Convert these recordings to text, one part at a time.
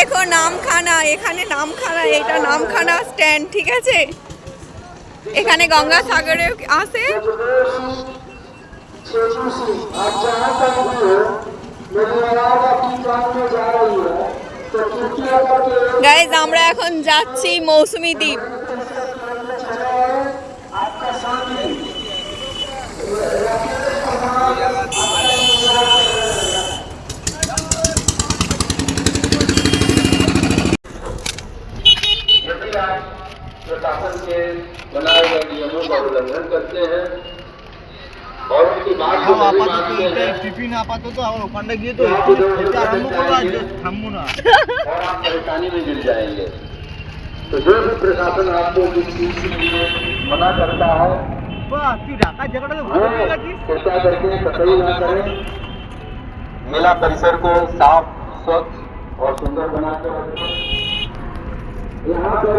দেখো নামখানা, এখানে নামখানা, এটা নামখানা স্ট্যান্ড ঠিক আছে? এখানে গঙ্গা সাগরে আছে? গাইজ আমরা এখন যাচ্ছি মৌসুমী দ্বীপ। प्रशासन के बनाए गए नियमों का उल्लंघन करते हैं। और उनकी बात को नहीं मानते हैं। आपात तो और आप परेशानी में गिर जाएँगे। तो जो भी प्रशासन आपको जिस चीज़ के लिए मना करता है कृपया करके कतई ना करें। मेला परिसर को साफ़ स्वच्छ और सुंदर बनाकर रखें। यहाँ पर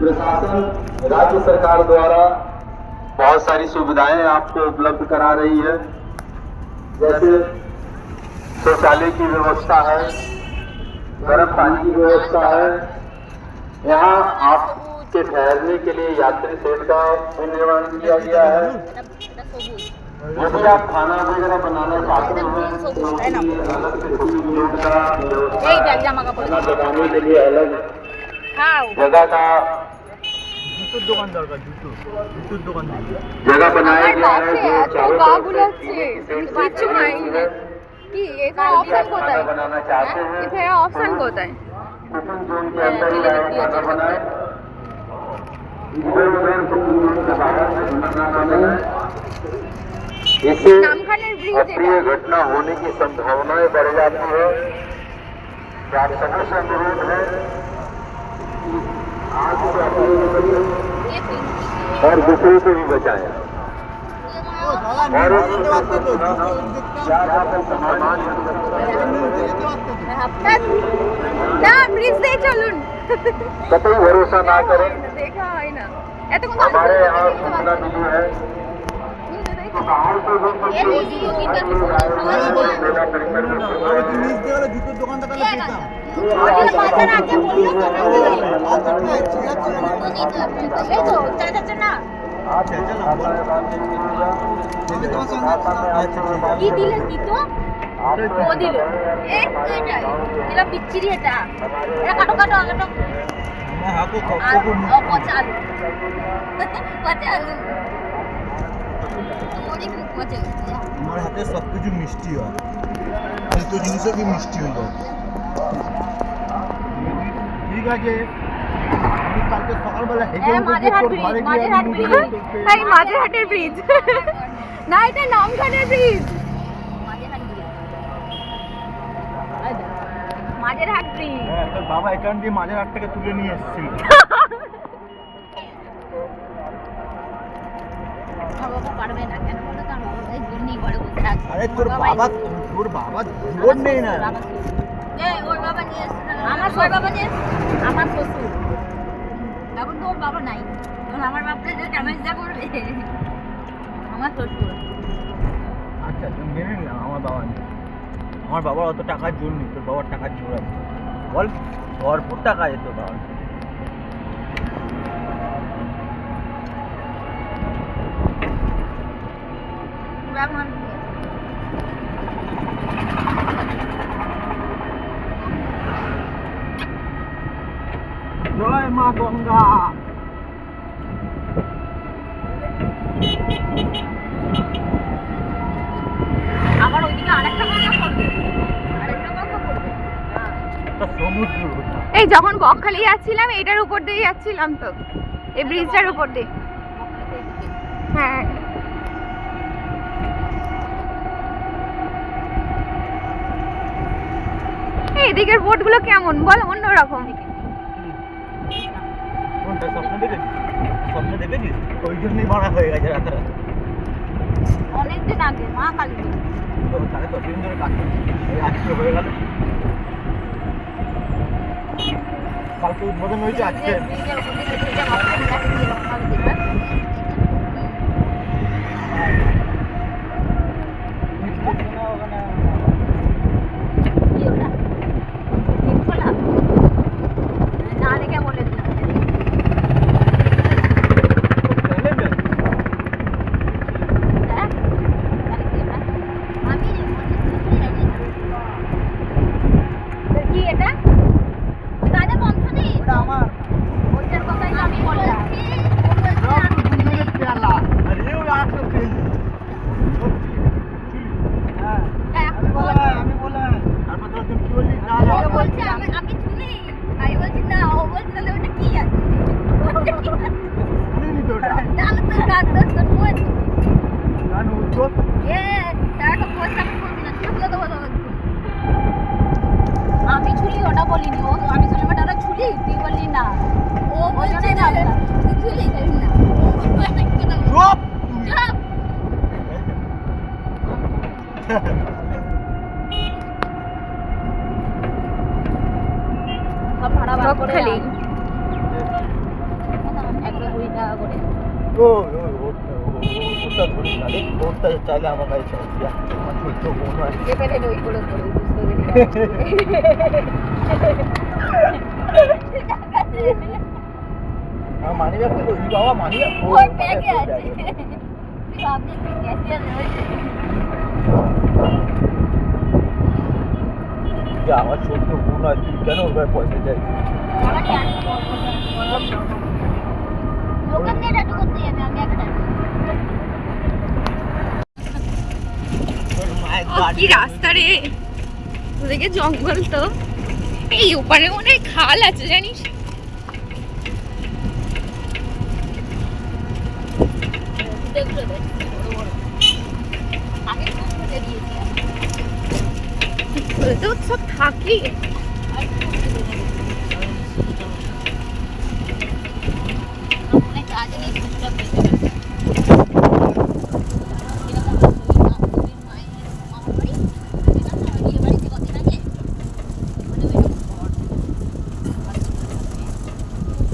प्रशासन राज्य सरकार द्वारा बहुत सारी सुविधाएँ आपको उपलब्ध करा रही है। जैसे शौचालय की व्यवस्था है गर्म पानी की व्यवस्था है। यहाँ आपके ठहरने के लिए यात्री शेड का निर्माण किया गया है। यदि आप खाना वगैरह बनाना चाहते हैं तो अलग से का है। के लिए अलग जगह का জুতোর দোকান দরকার জুতো জুতোর দোকান দরকার जगह बनाया गया है जो चारों গা तरफ से গুলাচ্ছে सेट से কিচ্ছু बनी খাইনি हुई है। কি এটা यदि অপশন आप खाना কোথায় बनाना चाहते हैं এটা অপশন কোথায় कुकिंग जोन के अंदर ही रहे खाना बनाए इधर उधर कुकिंग जोन के बाहर से खाना ना बनाए इससे নামখানার ব্রিজ अप्रिय घटना होने की संभावनाएं बढ़ जाती है कि आप सभी से अनुरोध है और दूसरे को भी बचाएं ও দাদা और নিয়ে যেতে পারতো তো জুতো দেখতাম क्या आप सामान নিয়ে যেতে পারতো তো না ব্রিজ দিয়ে চলুন कतई भरोसा ना करें দেখা হয় না এতক্ষণ তো हमारे আমি यहाँ দেখতে सूचना পাচ্ছি। मिली है तो बाहर से लोग ये वीडियो की तो किसी को समझ नहीं आया। मेला परिसर में আরে তুই নিচ দিয়ে গেলে জুতোর দোকানটা তাহলে কি দিলে দিত ও দিল এই এটাই দিলাম বিচ্ছিরি এটা এটা কাটো আমার হাতে সব মিষ্টি হয়। জিনিসও কি মিষ্টি হয়ে যায় ঠিক আছে কালকে সকালবেলা হেঁটে হ্যাঁ, ঘরে মাঝেরহাটের ব্রিজ না এটা নামখানার ব্রিজ ব্রিজ হ্যাঁ তোর বাবা এখান দিয়ে তুলে নিয়ে এসেছিল। পারবে না কেন বলো তো? আমার বাবা এই জন্যই ঘরে বসে আছে। আরে তোর বাবা তোর বাবা জোর নেই না বাবা শ্বশুর। এই, ওর বাবা নিয়ে এসছে না। আমার ওর বাবা আমার শ্বশুর। এখন তো ওর বাবা নাই। এখন আমার বাপটা যে কেমন যা করবে। আমার শ্বশুর। আচ্ছা তুমি মেনে নিলাম আমার বাবা নেই। আমার বাবার অত টাকার জোর নেই তোর বাবার টাকার জোর আছে। বল ভরপুর টাকা আছে তোর বাবার মানুষ নিয়ে এসছে। জয় মা গঙ্গা। আবার ওইদিকে আরেকটা গঙ্গা পড়বে আরেকটা গঙ্গা পড়বে সমুদ্র। এই যখন বকখালি যাচ্ছিলাম এটার উপর দিয়ে যাচ্ছিলাম তো। এই ব্রিজটার উপর দিয়ে। হ্যাঁ। এই এদিকের বোটগুলো কেমন? বল অন্যরকম। স্বপ্ন দেখেছিস স্বপ্ন দেখেছিস ওই জন্যই মারা হয়ে গেছে রাতে রাতে অনেকদিন আগে মা কালী তাহলে তো ধরে কাজ আজকে হয়ে গেল। কালকে উদ্বোধন হয়েছে আজকে দিয়ে ব্রিজের মাঝখানে গাড়ি দিয়ে রওনা দিবে। কি ওটা? তিনতলা? বলিনি ও আমি সিনেমাটা ওটা ছুলি তুই বললি না ও বলছে না তুই ছুলি না চুপ! চুপ। সব ভাড়া বার করে বকখালি। আন। একশো কুড়ি টাকা করে ও, ও, ও, ও, ওটা ধরিস না রে। ওটা চাইলে আমার কাছে চাই। যা, আমার ছোট্ট বোন হয়। চেপে ওই করে করে বুঝতে পেরেছি আমার মানি ব্যাগ তো ই বাবা মানি ব্যাগ ও, ওর মানি ব্যাগে ব্যাগ, আছে ব্যাগে। তুই ভাবছিস তুই ক্যাশিয়ার রয়েছে যা, আমার ছোট্ট বোন হয় তুই কেন ওর গায়ে পয়সা চাইছিস আমারই আছে ওখান দিয়ে টাটু করতে যাবে আমি একটা তোর মায়ের ও, গাড়ি কি রাস্তা রে? ওদিকে জঙ্গল তো। এই ওপারে মনে খাল আছে, জানিস? তো সব থাকি চুপচাপ পেতে গেছে এরকম রকমের মায়ের মামার বাড়ি এটা না বিয়ে বাড়িতে কদিন আগে মানে ওইরকম ঘর আর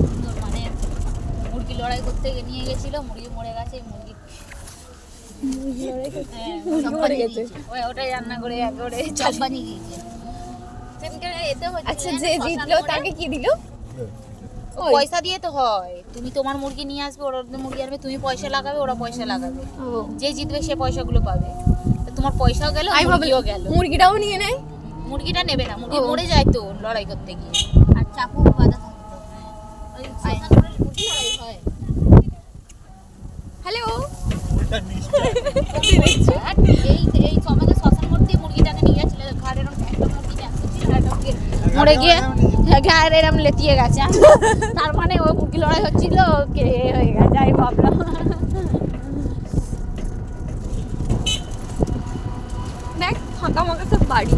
সুন্দর মানে মুরগি গিয়ে নিয়ে গেছিল মুরগি মরে গেছে মুরগি হ্যাঁ, ওটাই রান্না করে আচ্ছা যে শ্মশান জিতলো তাকে কি দিল? পয়সা দিয়ে তো হয়। তুমি তোমার মুরগি নিয়ে আসবে ওরা মুরগি আনবে তুমি পয়সা লাগাবে ওরা পয়সা লাগাবে। ও। যে জিতবে সে পয়সাগুলো পাবে। তোমার পয়সাও গেল আমি মুরগিও গেল। মুরগিটাও নিয়ে নেয়। মুরগিটা নেবে না মুরগি মরে যায় তো লড়াই করতে গিয়ে। আর চাকু বাঁধা থাকতো। হয়। হ্যালো এই এই সমাজে শ্মশান মোড় মুরগিটাকে নিয়ে যাচ্ছিল ঘাড়ে এরকম একটা মুরগি মরে গিয়ে ঘাড়ে এরম লেতিয়ে গেছে। তার মানে ওই মুরগি লড়াই হচ্ছিল কে হয়ে গেছে আমি ভাবলাম দেখ ফাঁকা ফাঁকা সব বাড়ি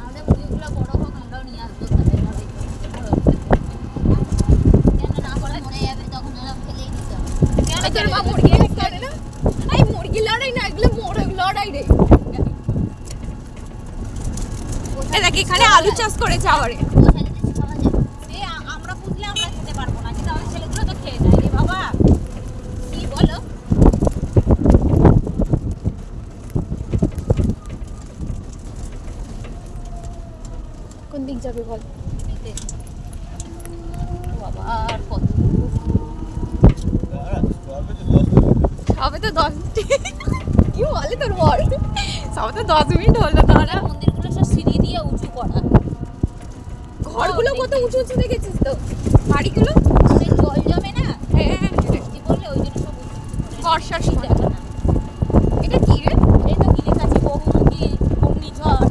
আমাদের মুরগিগুলো বড় হোক আমরাও নিয়ে আসব তাদের লড়াই করতে বড় হতে। কেন না করে মরে যাবে তখন ওরা ফেলেই দিতে হবে। কেন তোর মা ফেলে মুরগি দেবে? করে না এই মুরগি লড়াই না এগুলো মোরগ লড়াই রে এই দেখ এখানে আলু চাষ করে যায়? আ- আমরা আমরা খেতে পারব না কিন্তু আমাদের ছেলেগুলো তো খেয়ে রে বাবা কি বলো? কোন দিক যাবে বল? কত? সবে তো দশ কি বলে তোর বল? সবে তো দশ মিনিট হলো সব সিঁড়ি দিয়ে উঁচু করা। ঘরগুলো কত উঁচু উঁচু দেখেছিস তো? বাড়িগুলো? জল জমে না? হ্যাঁ বৃষ্টি পড়লে ওই জন্য সব বর্ষার সময় এটা কি রে? কি লেখা আছে বহুমুখী ঘূর্ণিঝড়।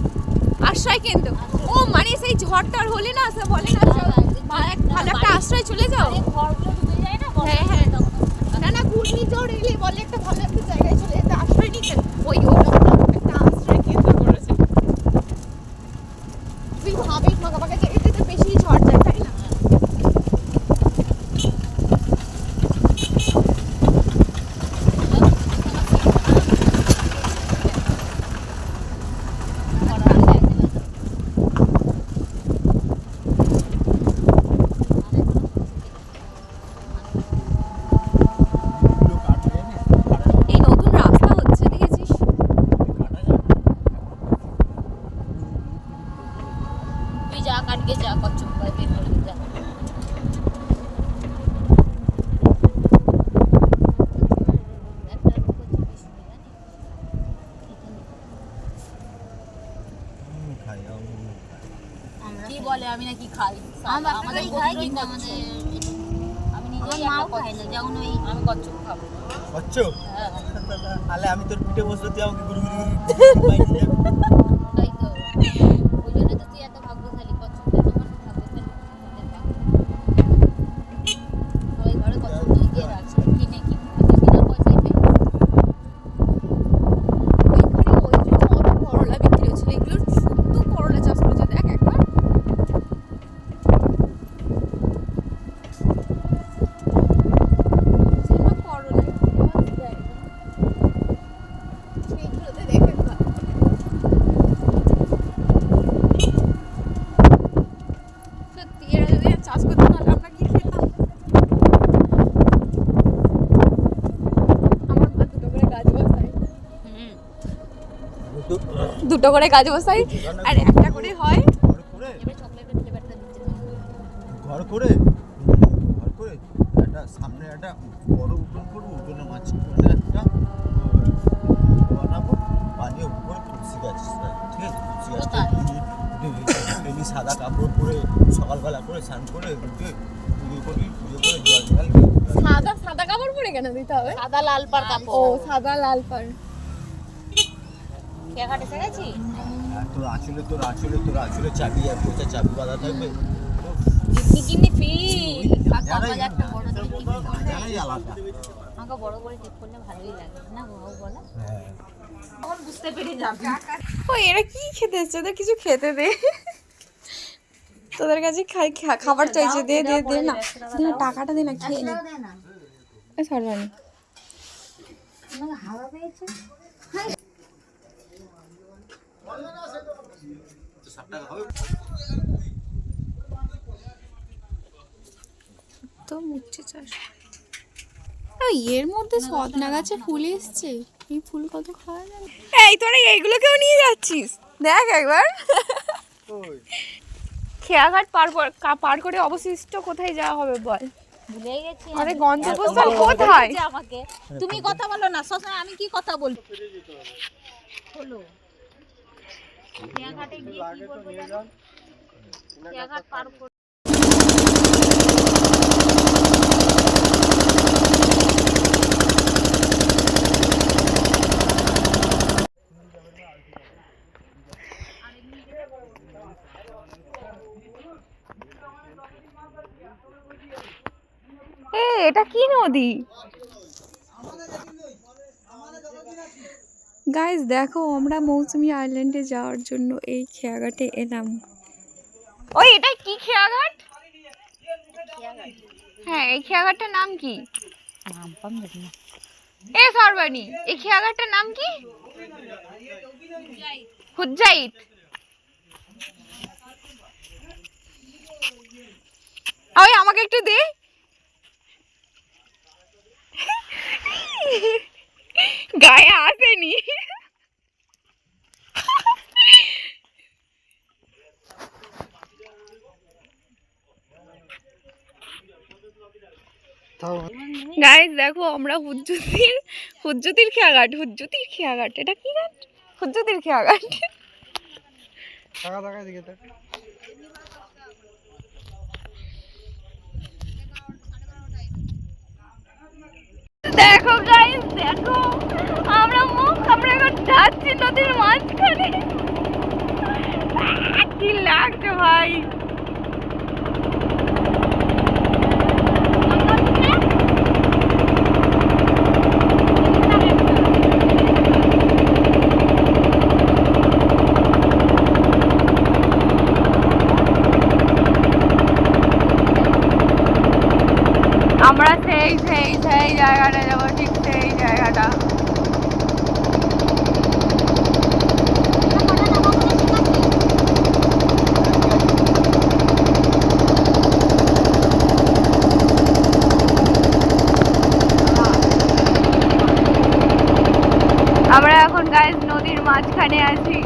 আশ্রয় কেন্দ্র। ও মানে সেই ঝড়টার হলে না সে বলে না ভালো একটা আশ্রয় চলে যাও। ঘরগুলো ডুবে যায় না হ্যাঁ, হ্যাঁ। না না ঘূর্ণিঝড় এলে বলে একটা ভালো একটা জায়গায় চলে যেতে আশ্রয় নিতে ওই ওরকম একটা আশ্রয় কেন্দ্র করেছে তুই ভাবিস ফাঁকা ফাঁকা জায়গাতে তো বেশি ঝড় যায় তাই না এই নতুন রাস্তা হচ্ছে দেখেছিস তুই যা কাটকে যা কচ্ছপ করে বের করে যা কি বলে আমি নাকি খাই আমরা আমাদের খাই কিন্তু। আমাদের আমি নিজেই মাও না যেমন ওই আমি কচ্ছপ খাব আচ্ছা হ্যাঁ তাহলে আমি তোর পিঠে বসল তুই আমাকে গুরু গুরু গুরু বাইরে নিয়ে যাবি। তাই তো ওই জন্য তো তুই এত ভাগ্যশালী কচ্ছপ দেখ আমার ভাগ্যশালী তোদের ভাগ্য। সবাই ঘরে কচ্ছপ নিয়ে গিয়ে রাখছে কিনে কিনে বিনা পয়সায় পেয়ে ওইখানে ওই জন্য অত করলা বিক্রি হচ্ছিল এগুলোর শুদ্ধ করলা চাষ করেছে দেখ একবার দুটো করে গাছ বসাই। আর একটা করে হয়। ঘর করে? ঘর করে? ঘর করে একটা সামনে একটা বড় উঠোন করব উঠোনের মাঝখানে একটা বানাবো বানিয়ে উপরে তুলসী গাছ ঠিক আছে? তুলসী গাছটা ডেলি সাদা কাপড় পরে সকালবেলা করে স্নান করে উঠে পুজো করি পুজো করে জল ঢালবি সাদা সাদা কাপড় পরে কেন দিতে হবে? সাদা লাল পার ও সাদা লাল পাড়। কেয়াঘাট এসে গেছি তোর আঁচলে তোর আঁচলে তোর আঁচলে চাবি আর কোথা চাবি বাঁধা থাকবে? Kidney kidney free? আর জানাই একটা বড় আমাকে করে টিপ করলে ভালোই লাগে। না বাবু বলো। হ্যাঁ। তখন বুঝতে পেরে যাবে। ও এরা কি খেতে এসছে? ওদের কিছু খেতে দে। তোদের কাছে খাই খাবার চাইছে দে দে দে না। না, টাকাটা দে না খেয়ে নে। দে না। সরবানি হাওয়া পেয়েছে? তো মুচ্ছে চাষ। এর মধ্যে সদনা গাছে ফুল এসছে। এই ফুল কত খাওয়া যাবে? এই তোরা এইগুলোকেও নিয়ে যাচ্ছিস। দেখ একবার। খেয়াঘাট পার কর- পার করে অবশিষ্ট কোথায় যাওয়া হবে বল। ভুলে গেছি আরে। গন্তব্যস্থল কোথায়? আমাকে। তুমি কথা বলো না সবসময় আমি কি কথা বলব হলো। কেয়াঘাটে গিয়ে কি করব জানো? কেয়াঘাট পার এ এটা কি নদী? গাইজ দেখো, আমরা মৌসুমি আইল্যান্ডে যাওয়ার জন্য এই খেয়াঘাটে এলাম। ওই, এটা কি খেয়াঘাট? হ্যাঁ এই খেয়াঘাটটার নাম কি? এ, সরবানি, এই খেয়াঘাটটার নাম কি? হুজ্জাইত ওই, আমাকে একটু দে। গায়ে আসেনি। দেখো আমরা হুজ্জুতির হুজ্জুতির খেয়াঘাট হুজ্জুতির খেয়াঘাট এটা কি ঘাট হুজ্জুতির খেয়াঘাট। দেখো গাইস দেখো। আমরা মুখ আমরা এখন যাচ্ছি নদীর মাঝখানে। কি লাগছে ভাই? আমরা সেই সেই। সেই জায়গাটা যাব ঠিক সেই জায়গাটা আমরা এখন গাইজ নদীর মাঝখানে আছি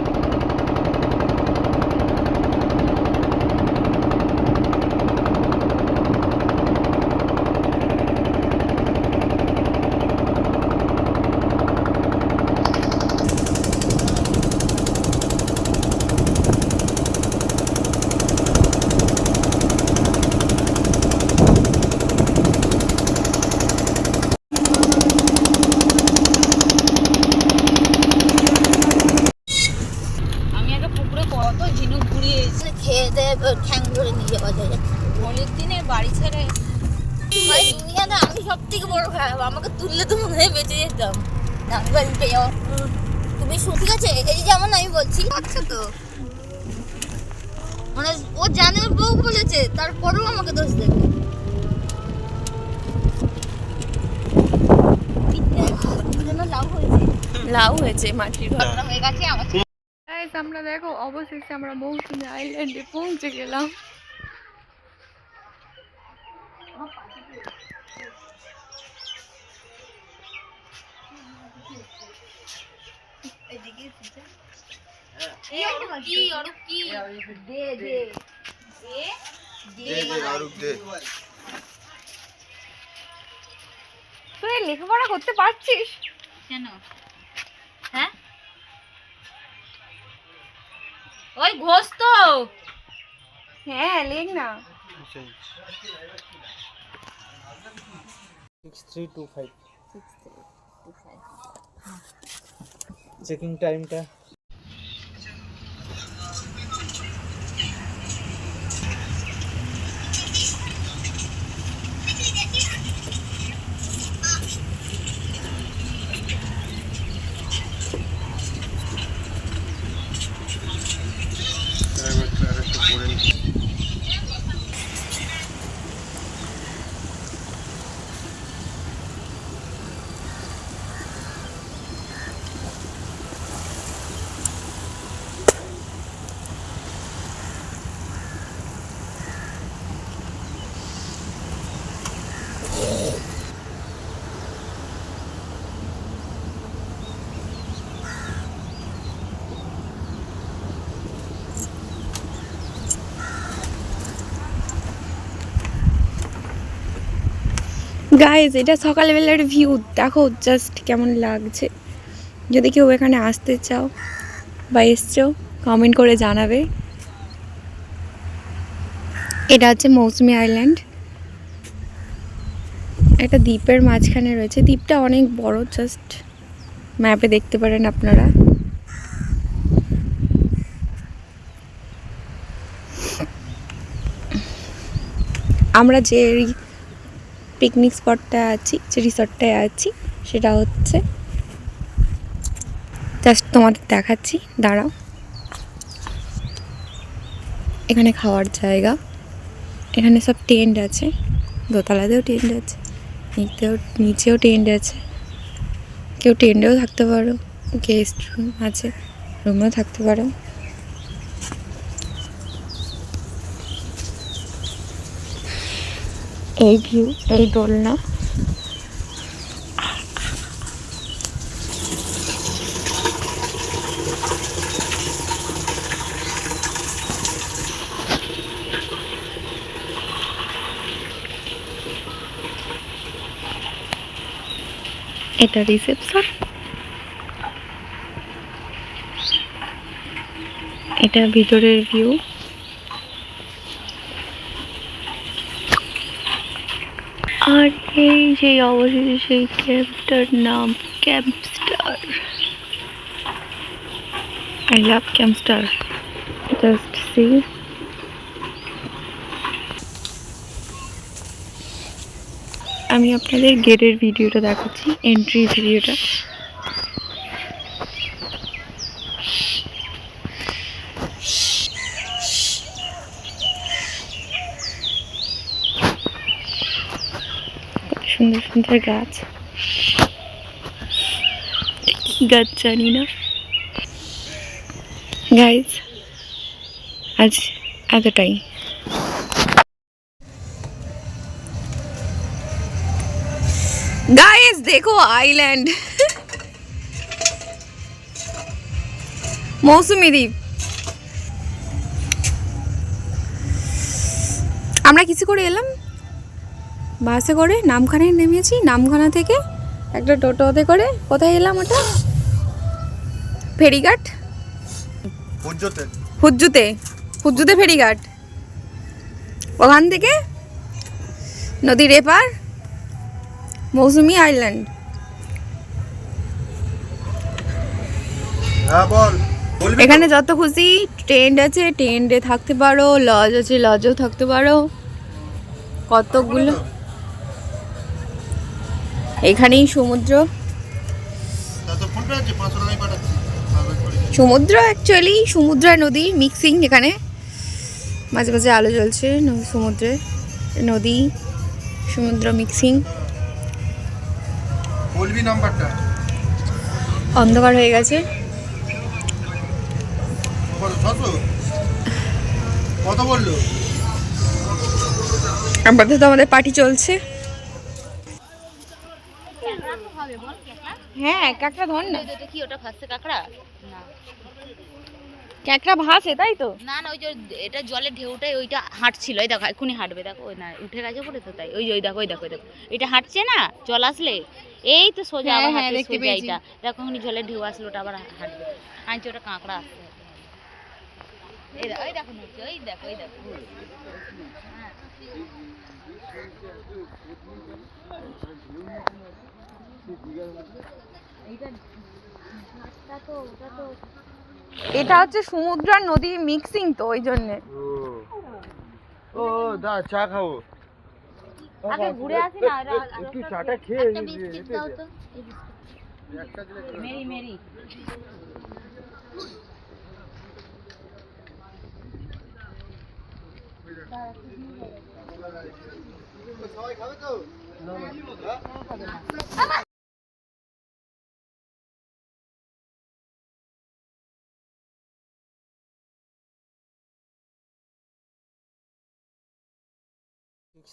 আমি আগে পুকুরে কত ঝিনুক ঘুরিয়ে এসে খেয়ে দেয় ঠ্যাং ধরে নিয়ে যাওয়া যায় অনেক দিনে বাড়ি ছেড়ে ভাই দুনিয়াতে আমি সব থেকে বড় খারাপ আমাকে তুললে তো মনে হয় বেঁচে যেতাম ডাক্তার পেয়েও তুমি শু- ঠিক আছে এই যেমন আমি বলছি আচ্ছা তো মানে ও জানে ওর বউ বলেছে তারপরেও আমাকে দোষ দেবে লাভ হয়েছে লাউ হয়েছে মাটির ঘর হয়ে গেছে আমার আমরা দেখো অবশেষে আমরা মৌসুমী আইল্যান্ডে পৌঁছে গেলাম। তুই লেখাপড়া করতে পারছিস? কেন? ওই ঘোষ তো হ্যাঁ লেখ না। Six three two five checking টাইমটা গাইজ এটা সকালবেলার ভিউ দেখো জাস্ট কেমন লাগছে। যদি কেউ এখানে আসতে চাও বা এসছো কমেন্ট করে জানাবে। এটা হচ্ছে মৌসুমি আইল্যান্ড একটা দ্বীপের মাঝখানে রয়েছে। দ্বীপটা অনেক বড় জাস্ট ম্যাপে দেখতে পারেন আপনারা। আমরা যে পিকনিক স্পটটায় আছি, যে রিসর্টটায় আছি, সেটা হচ্ছে জাস্ট তোমাদের দেখাচ্ছি, দাঁড়াও। এখানে খাওয়ার জায়গা। এখানে সব টেন্ট আছে, দোতলাতেও টেন্ট আছে, নিচেও নিচেও টেন্ট আছে। কেউ টেন্টেও থাকতে পারো গেস্ট রুম আছে রুমেও থাকতে পারো। এই ভিউ এই দোলনা। এটা রিসেপশন এটা ভিতরের ভিউ আর যে অবশেষে সেই ক্যাম্পটার নাম Campster I love Campster just see আমি আপনাদের গেটের ভিডিওটা দেখাচ্ছি এন্ট্রি ভিডিওটা সুন্দর সুন্দর গাছ। কি গাছ জানি না। গাইজ আজ এতটাই। গাইস দেখো আইল্যান্ড মৌসুমি দ্বীপ। আমরা কিছু করে এলাম? বাসে করে নামখানায় নেমেছি নামখানা থেকে একটা টোটোতে করে কোথায় এলাম ওটা? ফেরিঘাট? হুজ্জুতে। হুজ্জুতে ফেরিঘাট। ওখান থেকে নদীর এপার মৌসুমি আইল্যান্ড। হ্যাঁ? এখানে যত খুশি টেন্ট আছে টেন্টে থাকতে পারো লজ আছে লজেও থাকতে পারো। কতগুলো এখানেই সমুদ্র। সমুদ্র অ্যাকচুয়ালি সমুদ্র আর নদী মিক্সিং এখানে। মাঝে মাঝে আলো জ্বলছে সমুদ্রে নদী সমুদ্র মিক্সিং বলবি নাম্বারটা? অন্ধকার হয়ে গেছে। কত ছশো কত বলল? আপাতত আমাদের পার্টি চলছে। হ্যাঁ কাকটা ধর না। এটা কি ওটা ফার্স্টে কাঁকড়া? না। ক্যাকড়া ভাসে তাই তো? না না ওই যে এটা জলের ঢেউটাই ওইটা হাঁটছিল। এই দেখো এক্ষুনি হাঁটবে দেখো ওই না উঠে গেছে পরে তো তাই। ওই যে ওই দেখো ওই দেখো ওই দেখো। এটা হাঁটছে না? জল আসলে? এই তো সোজা হ্যাঁ, আবার হ্যাঁ, দেখতে সোজা পেয়েছি। এইটা। দেখো এখনই জলের ঢেউ আসলো ওটা আবার হাঁটবে। আনছে ওটা কাঁকড়া আসছে। এই দেখো এই দেখো ওই দেখো ওই দেখো। হ্যাঁ। এইটা ঘাটটা তো ওটা তো এটা হচ্ছে সমুদ্র আর নদী মিক্সিং তো ওই জন্যে। ও দা চা খাব। আগে ঘুরে আসি না একটু চাটা খেয়ে একটা বিস্কিট দাও তো মেরি মেরি। সবাই খাবে তো?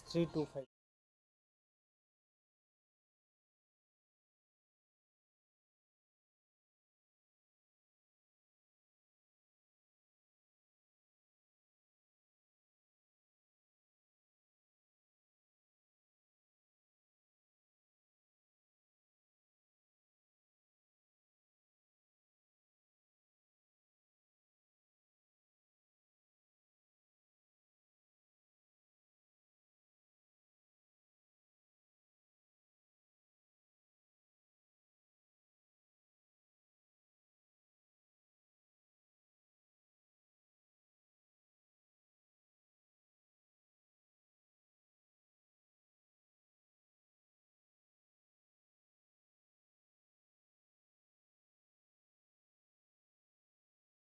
Three two five